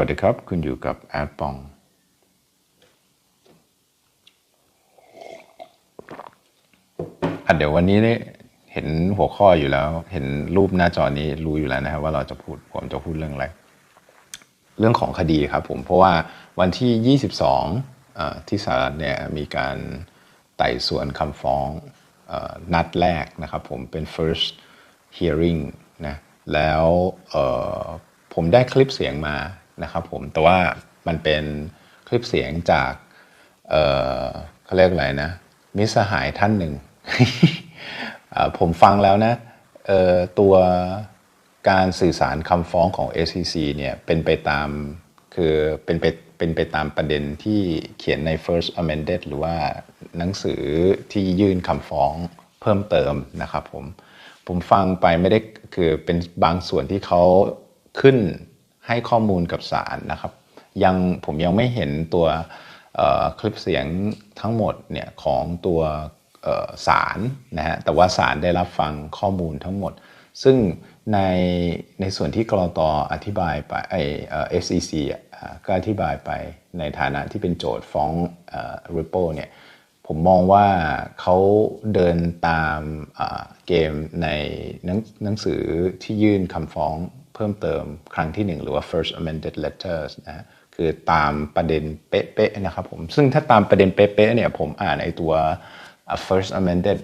สวัสดีครับ คุณอยู่กับแอดปองอเดี๋ยววันนี้เนี่ยเห็นหัวข้ออยู่แล้ว เห็นรูปหน้าจอนี้รู้อยู่แล้วนะครับว่าเราจะพูดผมจะพูดเรื่องอะไร เรื่องของคดีครับผม เพราะว่าวันที่ 22เอ่อที่สหรัฐเนี่ยมีการไต่สวนคำฟ้องอนัดแรกนะครับผมเป็น first hearing นะแล้วผมได้คลิปเสียงมา นะครับผมแต่ว่ามันเป็นคลิปเสียงจากเออเขาเรียกอะไรนะ มิสหายท่านหนึ่งผมฟังแล้วนะตัวการสื่อสารคำฟ้องของ SEC เนี่ยเป็นไปตามคือเป็นไปเป็นไปตามประเด็นที่เขียนใน first amended หรือว่าหนังสือที่ยื่นคำฟ้องเพิ่มเติมนะครับผมผมฟังไปไม่ได้คือเป็นบางส่วนที่เขาขึ้น ให้ข้อมูลกับศาลนะครับ ยังผมยังไม่เห็นตัวคลิปเสียงทั้งหมดเนี่ยของตัวเอ่อศาลนะฮะแต่ว่าศาลได้รับฟังข้อมูลทั้งหมด ซึ่งในในส่วนที่กรตอธิบายไปไอเอ่อ SEC อะก็อธิบายไปในฐานะที่เป็นโจทย์ฟ้องเอ่อ Ripple เนี่ยผมมองว่าเขาเดินตามเกมในหนังหนังสือที่ยื่นคำฟ้อง เพิ่มเติมครั้งที่หนึ่งหรือว่า first amended letters นะฮะคือตามประเด็นเป๊ะๆนะครับผมซึ่งถ้าตามประเด็นเป๊ะๆเนี่ยผมอ่านไอตัว first amended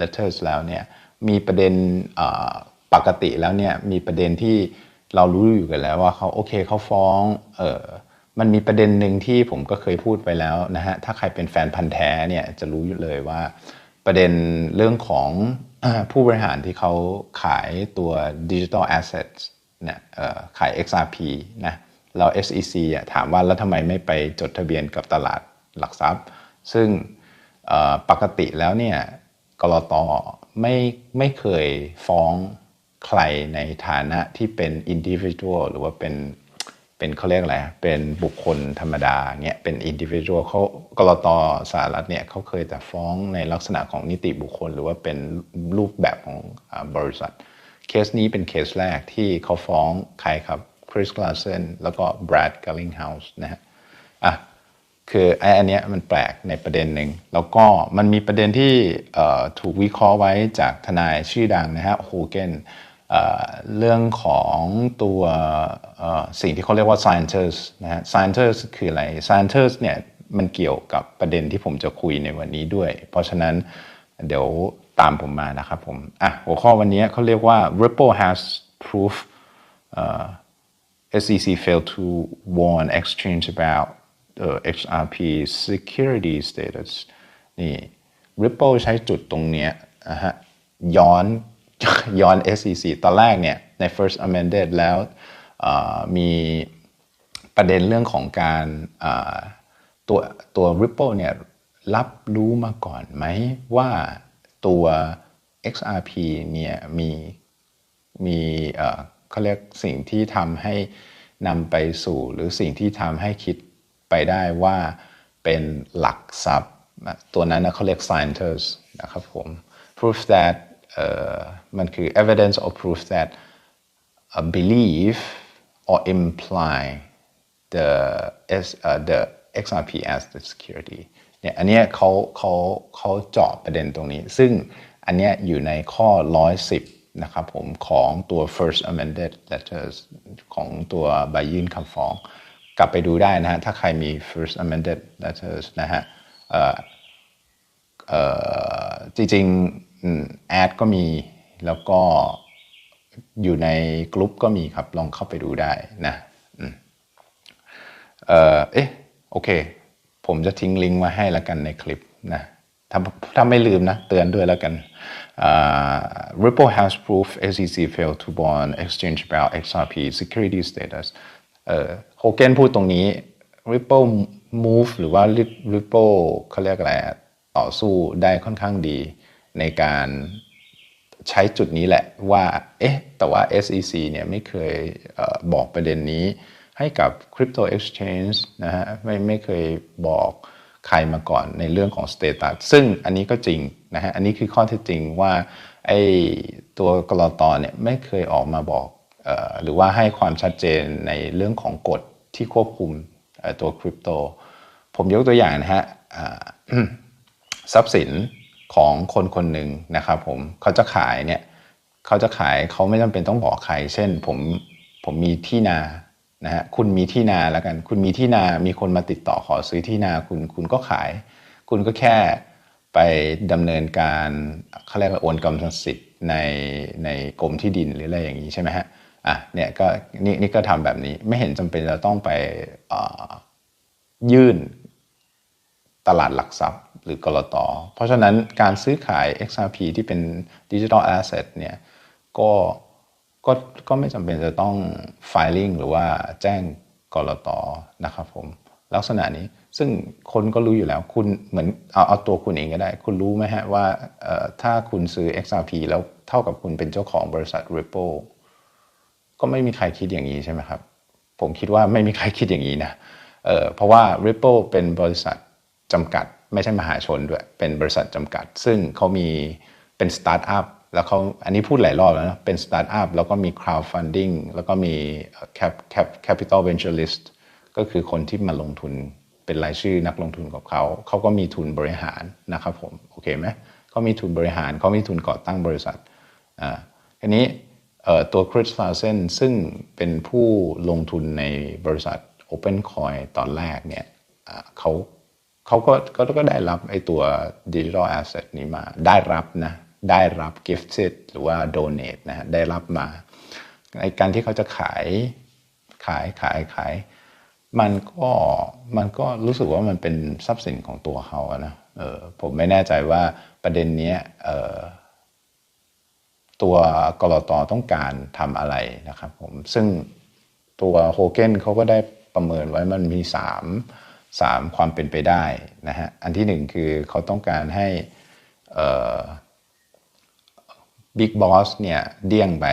letters แล้วเนี่ยมีประเด็นปกติแล้วเนี่ยมีประเด็นที่เรารู้อยู่กันแล้วว่าเขาโอเคเขาฟ้องเออมันมีประเด็นหนึ่งที่ผมก็เคยพูดไปแล้วนะฮะถ้าใครเป็นแฟนพันธ์แท้เนี่ยจะรู้อยู่เลยว่าประเด็นเรื่องของผู้บริหารที่เขาขายตัว Digital Assets เนี่ย เอ่อขาย XRP นะแล้ว SEC อะถามว่าแล้วทำไมไม่ไปจดทะเบียนกับตลาดหลักทรัพย์ ซึ่งปกติแล้วเนี่ยกรตไม่ไม่เคยฟ้องใครในฐานะที่เป็น individual หรือว่าเป็นเป็นเขาเรียกอะไรเป็นบุคคลธรรมดาเงี้ยเป็น individual เขากรตสหรัฐเนี่ยเขาเคยแต่ฟ้องในลักษณะของนิติบุคคล หรือว่าเป็นรูปแบบของอบริษัทเคสนี้เป็นเคสแรกที่เขาฟ้องใครครับคริสกลาเซนแล้วก็แบรดกัลลิงเฮาส์นะฮะอะคือไอ้อันเนี้ยมันแปลกในประเด็นหนึ่งแล้วก็มันมีประเด็นที่ถูกวิเคราะห์ไว้จากทนายชื่อดังนะฮะโฮเกนเรื่องของตัวสิ่งที่เขาเรียกว่า scientist นะฮะ scientist คืออะไร scientist เนี่ยมันเกี่ยวกับประเด็นที่ผมจะคุยในวันนี้ด้วย เพราะฉะนั้นเดี๋ยว ตามผมมานะครับผมอะหัวข้อวันนี้เขาเรียกว่า Ripple has proof SEC failed to warn exchange about uh, XRP security status นี่ Ripple ใช้จุดตรงเนี้ยนะฮะย้อนย้อน SEC ตอนแรกเนี่ยใน first amended แล้วมีประเด็นเรื่องของการตัวตัว Ripple เนี่ยรับรู้มาก่อนไหมว่า ตัว XRP เนี่ยมีมีเขาเรียกสิ่งที่ทำให้นำไปสู่หรือสิ่งที่ทำให้คิดไปได้ว่าเป็นหลักทรัพย์ตัวนั้นนะเขาเรียก scientist นะครับผม proof that มันคือ evidence or proof that a belief or imply the S uh, the XRP as the security เนี่ยอันเนี้ยเขาเขาเขาเจาะประเด็นตรงนี้ ซึ่งอันเนี้ยอยู่ในข้อ 110 นะครับผมของตัว first amended letters ของตัวใบยื่นคำฟ้อง กลับไปดูได้นะฮะ ถ้าใครมี first amended letters นะฮะจริงๆแอดก็มีแล้วก็อยู่ในกลุ่มก็มีครับ ลองเข้าไปดูได้นะเออเอ๊ะ โอเค ผมจะทิ้งลิงก์ไว้ให้แล้วกันในคลิปนะถ้าถ้าไม่ลืมนะ เตือนด้วยแล้วกัน Ripple has proof SEC failed to warn exchange about XRP security status เออโฮเกนพูดตรงนี้ Ripple move หรือว่า Ripple เขาเรียกอะไรอะต่อสู้ได้ค่อนข้างดีในการใช้จุดนี้แหละว่า เอ๊ะ แต่ว่า SEC เนี่ยไม่เคยเออบอกประเด็นนี้ ให้กับ Crypto Exchange นะฮะไม่ไม่เคยบอกใครมาก่อนในเรื่องของ Status ซึ่งอันนี้ก็จริงนะฮะอันนี้คือข้อเท็จจริงว่าไอ้ตัวกรอตเนี่ยไม่เคยออกมาบอกออหรือว่าให้ความชัดเจนในเรื่องของกฎที่ควบคุมตัวคริปโต ผมยกตัวอย่างนะฮะทรัพย์สินของคนคนหนึ่งนะครับผมเขาจะขายเนี่ยเขาจะขายเขาไม่จำเป็นต้องบอกใคร เช่นผมผมมีที่นา นะฮะคุณมีที่นาแล้วกัน คุณมีที่นามีคนมาติดต่อขอซื้อที่นาคุณคุณก็ขาย คุณก็แค่ไปดำเนินการเขาเรียกว่าโอนกรรมสิทธิ์ในในกรมที่ดินหรืออะไรอย่างนี้ใช่ไหมฮะอะเนี่ยก็นี่นี่ก็ทำแบบนี้ไม่เห็นจำเป็นจะต้องไปยื่นตลาดหลักทรัพย์หรือกรตเพราะฉะนั้นการซื้อขาย XRP ที่เป็นดิจิทัลแอสเซทเนี่ยก็ ก็ก็ไม่จำเป็นจะต้อง filing หรือว่าแจ้งกรตนะครับผมลักษณะนี้ซึ่งคนก็รู้อยู่แล้วคุณเหมือนเอาเอาตัวคุณเองก็ได้ คุณรู้ไหมฮะว่าถ้าคุณซื้อ XRP แล้วเท่ากับคุณเป็นเจ้าของบริษัท Ripple ก็ไม่มีใครคิดอย่างนี้ใช่ไหมครับ ผมคิดว่าไม่มีใครคิดอย่างนี้นะเเพราะว่า Ripple เป็นบริษัทจำกัด ไม่ใช่มหาชนด้วย เป็นบริษัทจำกัด ซึ่งเขามีเป็นสตาร์ทอัพ แล้วเขาอันนี้พูดหลายรอบแล้วนะเป็นสตาร์ทอัพแล้วก็มี crowdfunding แล้วก็มี cap cap capital venturist ก็คือคนที่มาลงทุนเป็นรายชื่อนักลงทุนกับเขาเขาก็มีทุนบริหารนะครับผมโอเคไหมเขามีทุนบริหารเขามีทุนก่อตั้งบริษัทอ่าทีนี้ตัวคริสฟาเซนซึ่งเป็นผู้ลงทุนในบริษัท OpenCoin ตอนแรกเนี่ยเขาเขาก็ก็ก็ได้รับไอ้ตัว Digital Asset นี้มาได้รับนะ ได้รับ gifted หรือว่า donate นะฮะได้รับมาในการที่เขาจะขายขายขายขายมันก็มันก็รู้สึกว่ามันเป็นทรัพย์สินของตัวเขาอะนะเออผมไม่แน่ใจว่าประเด็นนี้เออตัวกรตต้องการทำอะไรนะครับผมซึ่งตัวโฮเกนเขาก็ได้ประเมินไว้มันมี3ามสามความเป็นไปได้นะฮะอันที่หนึ่งคือเขาต้องการให้ บิ๊กบอสเนี่ยเดี่ยงไป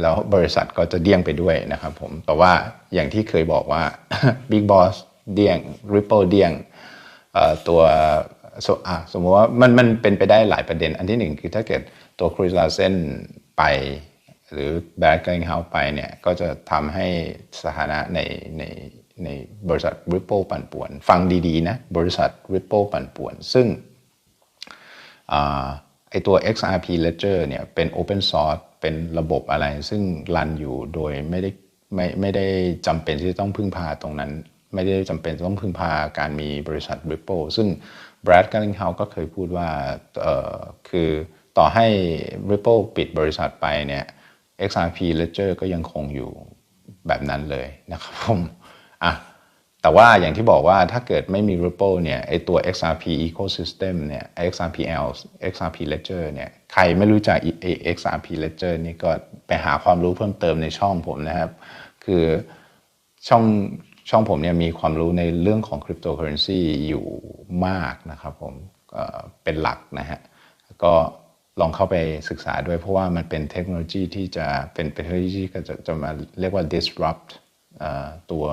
แล้วบริษัทก็จะเดี่ยงไปด้วยนะครับผมแต่ว่าอย่างที่เคยบอกว่า Big Boss เดี่ยง Ripple เดี่ยงตัวสมมติว่ามันมันเป็นไปได้หลายประเด็น อันที่หนึ่งคือถ้าเกิดตัวคริสลาเซนไป หรือแบดเกิงเฮาไปเนี่ยก็จะทำให้สถานะในในในบริษัท Ripple ปั่นป่วน ฟังดีๆนะ บริษัท Ripple ปั่นป่วน ซึ่ง ไอตัว XRP Ledger เนี่ยเป็น Open Source เป็นระบบอะไร ซึ่งรันอยู่โดยไม่ได้ไม่ไม่ได้จำเป็นที่จะต้องพึ่งพาตรงนั้น ไม่ได้จำเป็นต้องพึ่งพาการมีบริษัท Ripple ซึ่ง Brad g a r l i n g h o u s e ก็เคยพูดว่าคือต่อให้ Ripple ปิดบริษัทไปเนี่ย XRP Ledger ก็ยังคงอยู่แบบนั้นเลยนะครับผมอะ แต่ว่าอย่างที่บอกว่าถ้าเกิดไม่มี Ripple เนี่ยไอตัว XRP ecosystem เนี่ย XRPL XRP Ledger เนี่ยใครไม่รู้จัก XRP Ledger นี่ก็ไปหาความรู้เพิ่มเติมในช่องผมนะครับ คือช่องช่องผมเนี่ยมีความรู้ในเรื่องของคริปโตเคอเรนซีอยู่มากนะครับผมเป็นหลักนะฮะก็ลองเข้าไปศึกษาด้วยเพราะว่ามันเป็นเทคโนโลยีที่จะเป็นเทคโนโลยีก็จะจะมาเรียกว่า disrupt ตัว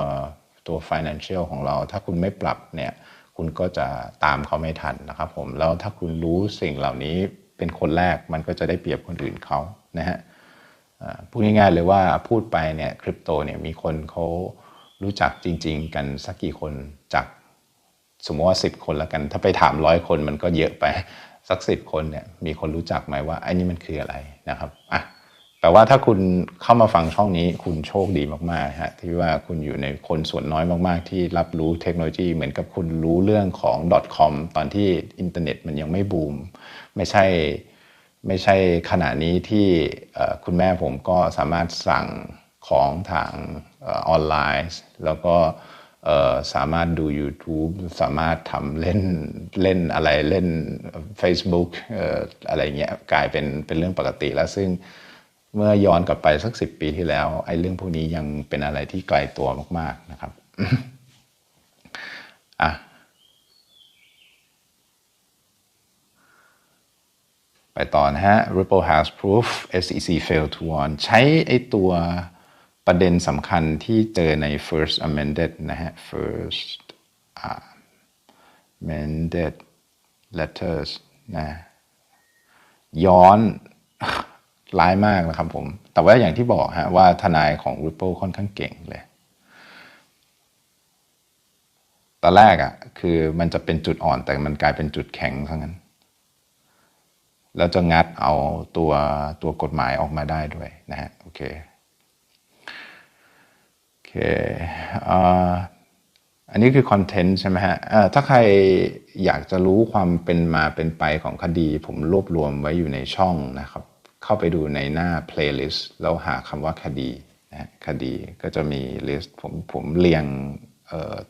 ตัว financial ของเรา ถ้าคุณไม่ปรับเนี่ยคุณก็จะตามเขาไม่ทันนะครับผมแล้วถ้าคุณรู้สิ่งเหล่านี้เป็นคนแรกมันก็จะได้เปรียบคนอื่นเขานะฮะพูดง่ายๆเลยว่าพูดไปเนี่ยคริปโตเนี่ยมีคนเขารู้จักจริง ๆ กันสักกี่คนจากสมมติว่า 10 คนแล้วกัน ถ้าไปถามร้อยคนมันก็เยอะไปสักสิบคนเนี่ยมีคนรู้จักไหมว่าไอ้นี่มันคืออะไรนะครับอะ แต่ว่าถ้าคุณเข้ามาฟังช่องนี้คุณโชคดีมากๆฮะที่ว่าคุณอยู่ในคนส่วนน้อยมากๆ ที่รับรู้เทคโนโลยีเหมือนกับคุณรู้เรื่องของ .com ตอนที่อินเทอร์เน็ตมันยังไม่บูม ไม่ใช่ไม่ใช่ขณะนี้ที่คุณแม่ผมก็สามารถสั่งของทางออนไลน์ แล้วก็สามารถดู YouTube สามารถทำเล่นเล่นอะไรเล่น Facebook อะไรเงี้ยกลายเป็นเป็นเรื่องปกติแล้วซึ่ง เมื่อย้อนกลับไปสักสิบปีที่แล้วไอ้เรื่องพวกนี้ยังเป็นอะไรที่ไกลตัวมาก ๆนะครับอะไปต่อนะฮะ Ripple has proof SEC failed to warn ใช้ไอ้ตัวประเด็นสำคัญที่เจอใน first amended นะฮะ first amended letters นะย้อน ร้ายมากนะครับผม แต่ว่าอย่างที่บอกฮะว่าทนายของ Ripple ค่อนข้างเก่งเลย ตอนแรกอะ่ะคือมันจะเป็นจุดอ่อนแต่มันกลายเป็นจุดแข็งทั้งนั้น แล้วจะงัดเอาตัวตัวกฎหมายออกมาได้ด้วยนะฮะโอเคโอเคอันนี้คือคอนเทนต์ใช่ไหมฮะถ้าใครอยากจะรู้ความเป็นมาเป็นไปของคดี ผมรวบรวมไว้อยู่ในช่องนะครับ เข้าไปดูในหน้า playlist แล้วหาคำว่าคดีนะคดีก็จะมีลิสต์ผมผมเรียง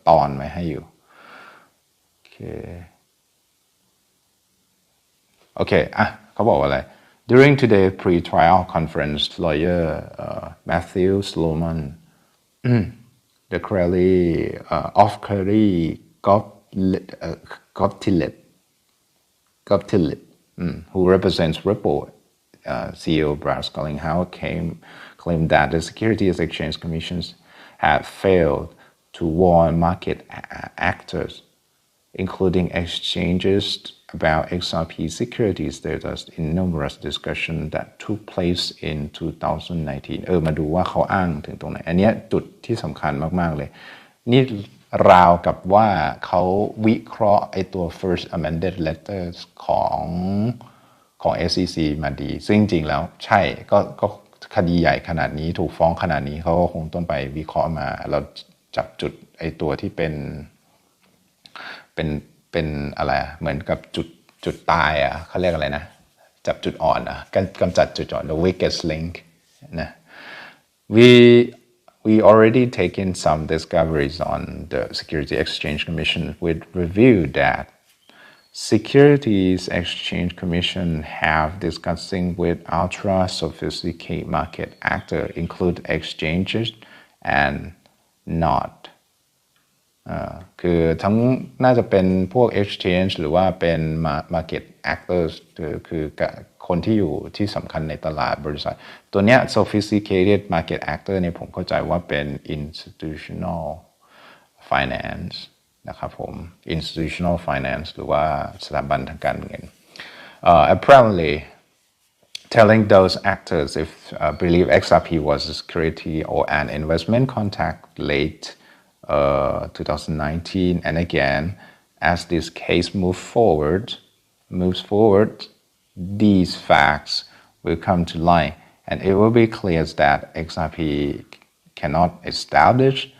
ตอนไว้ให้อยู่ โอเค โอเค อะเขาบอกว่าอะไร During today pre-trial conference, lawyer uh, Matthew Sloman, the Crowley uh, of Crowley Goptilet, uh, Goptilet, who represents Ripple uh, CEO Brad Scullinghouse, came claimed that the Securities Exchange Commissions had failed to warn market actors, including exchanges, about XRP security status in numerous discussions that took place in 2019 เออมาดูว่าเขาอ้างถึงตรงไหน อันนี้จุดที่สำคัญมาก ๆ เลย นี่ราวกับว่าเขาวิเคราะห์ไอตัว first amended letters ของ ของ SEC มาดี ซึ่งจริงแล้วใช่ก็ก็คดีใหญ่ขนาดนี้ถูกฟ้องขนาดนี้เขาก็คงต้องไปวิเคราะห์มา เราจับจุดไอตัวที่เป็น เป็นเป็นอะไรเหมือนกับจุดจุดตายอะเขาเรียกอะไรนะ จับจุดอ่อนอะกำจัดจุดอ่อน the weakest link นะ we we already taken some discoveries on the Security Exchange Commission with review that Securities Exchange Commission have discussing with ultra sophisticated market actor include exchanges and not คือทั้งน่าจะเป็นพวก exchange หรือว่าเป็น market actors คือคือคนที่อยู่ที่สำคัญในตลาดบริษัท ตัวเนี้ย sophisticated market actor เนี่ยผมเข้าใจว่าเป็น institutional finance นะครับผม institutional finance หรือว่าสถาบันทางการเงิน uh, apparently telling those actors if uh, believe XRP was a security or an investment contact late uh, 2019 and again as this case move forward moves forward these facts will come to light and it will be clear that XRP cannot establish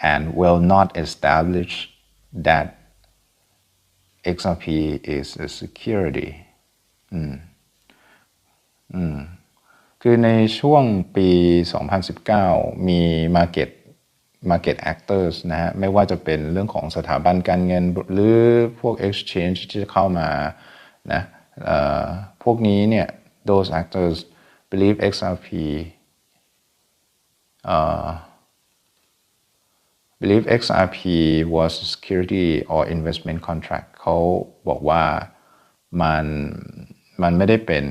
and will not establish that XRP is a security อืม อืม คือในช่วงปี 2019 มี market market actors นะฮะ ไม่ว่าจะเป็นเรื่องของสถาบันการเงิน หรือพวก exchange ที่จะเข้ามา นะพวกนี้เนี่ย those actors believe XRP uh, believe XRP was security or investment contract เขาบอกว่ามันมันไม่ได้เป็น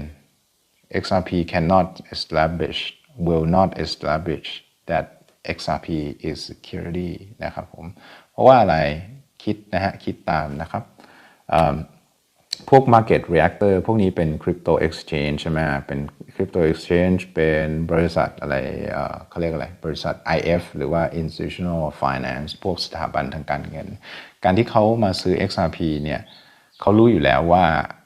XRP cannot establish will not establish that XRP is security นะครับผม เพราะว่าอะไรคิดนะฮะ คิดตามนะครับ พวก market reactor พวกนี้เป็น crypto exchange ใช่ไหมเป็น crypto exchange เป็นบริษัทอะไรเขาเรียกอะไร บริษัท IF หรือว่า institutional finance พวกสถาบันทางการเงิน การที่เขามาซื้อ XRP เนี่ยเขารู้อยู่แล้วว่า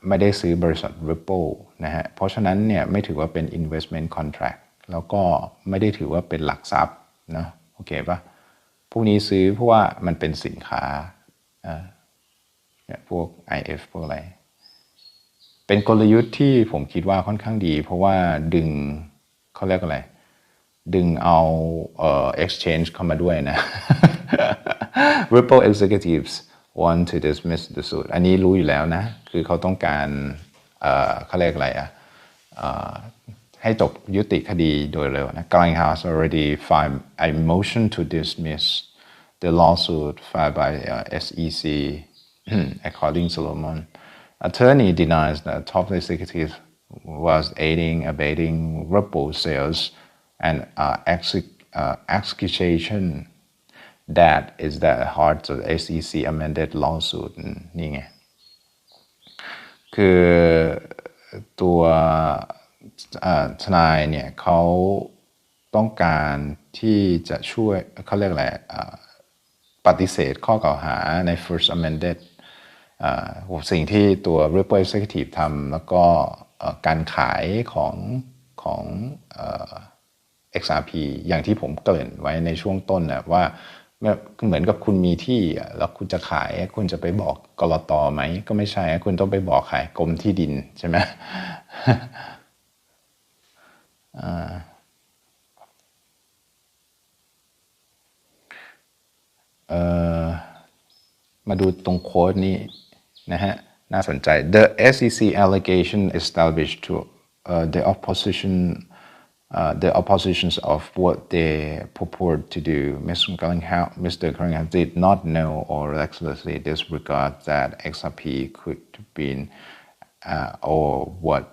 ไม่ได้ซื้อบริษัท Ripple นะฮะ เพราะฉะนั้นเนี่ยไม่ถือว่าเป็น investment contract แล้วก็ไม่ได้ถือว่าเป็นหลักทรัพย์นะโอเคปะพวกนี้ซื้อเพราะว่ามันเป็นสินค้าเนี่ยพวก IF พวกอะไร เป็นกลยุทธ์ที่ผมคิดว่าค่อนข้างดี เพราะว่าดึงเขาเรียกอะไร ดึงเอาเอ่อ exchange เข้ามาด้วยนะ Ripple executives want to dismiss the suit อันนี้รู้อยู่แล้วนะ คือเขาต้องการเอ่อเขาเรียกอะไรอะให้จบยุติคดีโดยเร็วนะ Glenn has already filed a motion to dismiss the lawsuit filed by uh, SEC according Solomon attorney denies that top executive was aiding abetting Ripple sales and uh, uh, accusation that is the heart of the SEC amended lawsuit นี่ไงคือตัวทนายเนี่ยเขาต้องการที่จะช่วยเขาเรียกอะไร ปฏิเสธข้อกล่าวหาใน first amended อ่า สิ่งที่ตัว Ripple Executive ทำแล้วก็การขายของของเอ่อ XRP อย่างที่ผมเกริ่นไว้ในช่วงต้นนะว่าเหมือนกับคุณมีที่แล้วคุณจะขายคุณจะไปบอกกรตไหม ก็ไม่ใช่คุณต้องไปบอกขายกรมที่ดินใช่ไหมมาดูตรงโค้ดนี้ นะฮะน่าสนใจ The SEC allegation established to uh, the opposition uh, the oppositions of what they purport to do Mr. Cunningham Mr. Cunningham did not know or recklessly disregard that XRP could have been uh, or what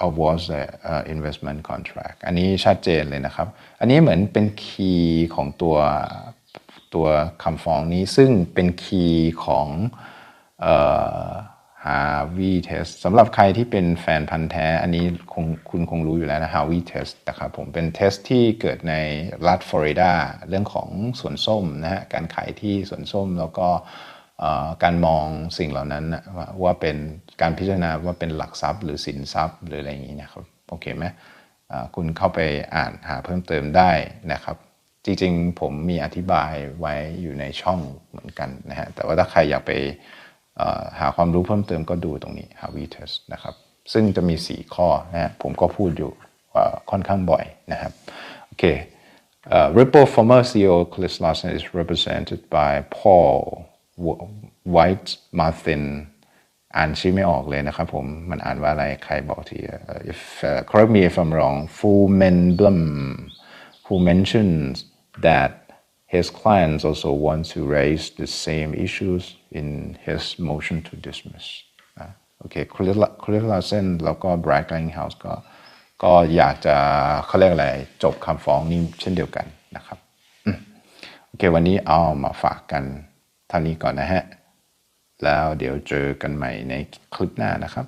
or was a uh, investment contract อันนี้ชัดเจนเลยนะครับ อันนี้เหมือนเป็นคีย์ของตัวตัวคำฟ้องนี้ซึ่งเป็นคีย์ของ เอ่อ Harvey test สำหรับใครที่เป็นแฟนพันธ์แท้ อันนี้คงคุณคงรู้อยู่แล้วนะ Harvey test นะครับผมเป็นเทสที่เกิดในรัฐฟลอริดาเรื่องของสวนส้มนะฮะการขายที่สวนส้มแล้วก็การมองสิ่งเหล่านั้นว่าเป็นการพิจารณาว่าเป็นหลักทรัพย์ หรือสินทรัพย์หรืออะไรอย่างนี้นะครับโอเคไหมคุณเข้าไปอ่านหาเพิ่มเติมได้นะครับ จริงๆ ผมมีอธิบายไว้อยู่ในช่องเหมือนกันนะฮะแต่ว่าถ้าใครอยากไป หาความรู้เพิ่มเติมก็ดูตรงนี้ Harvey Test นะครับ ซึ่งจะมี 4 ข้อนะผมก็พูดอยู่ค่อนข้างบ่อยนะครับ โอเคเอ่อ Ripple former CEO Chris Larsen is represented by Paul White Martin อ่านชื่อไม่ออกเลยนะครับผม มันอ่านว่าอะไรใครบอกทีเอ่อ if uh, correct me if I'm wrong Fumenblum who mentions that his clients also want to raise the same issues in his motion to dismiss โอเคคริสคริสลาเซนแล้วก็ Brad Garlinghouse ก็ก็อยากจะเขาเรียกอะไรจบคำฟ้องนี้เช่นเดียวกันนะครับโอเค วันนี้เอามาฝากกันเท่านี้ก่อนนะฮะ แล้วเดี๋ยวเจอกันใหม่ในคลิปหน้านะครับ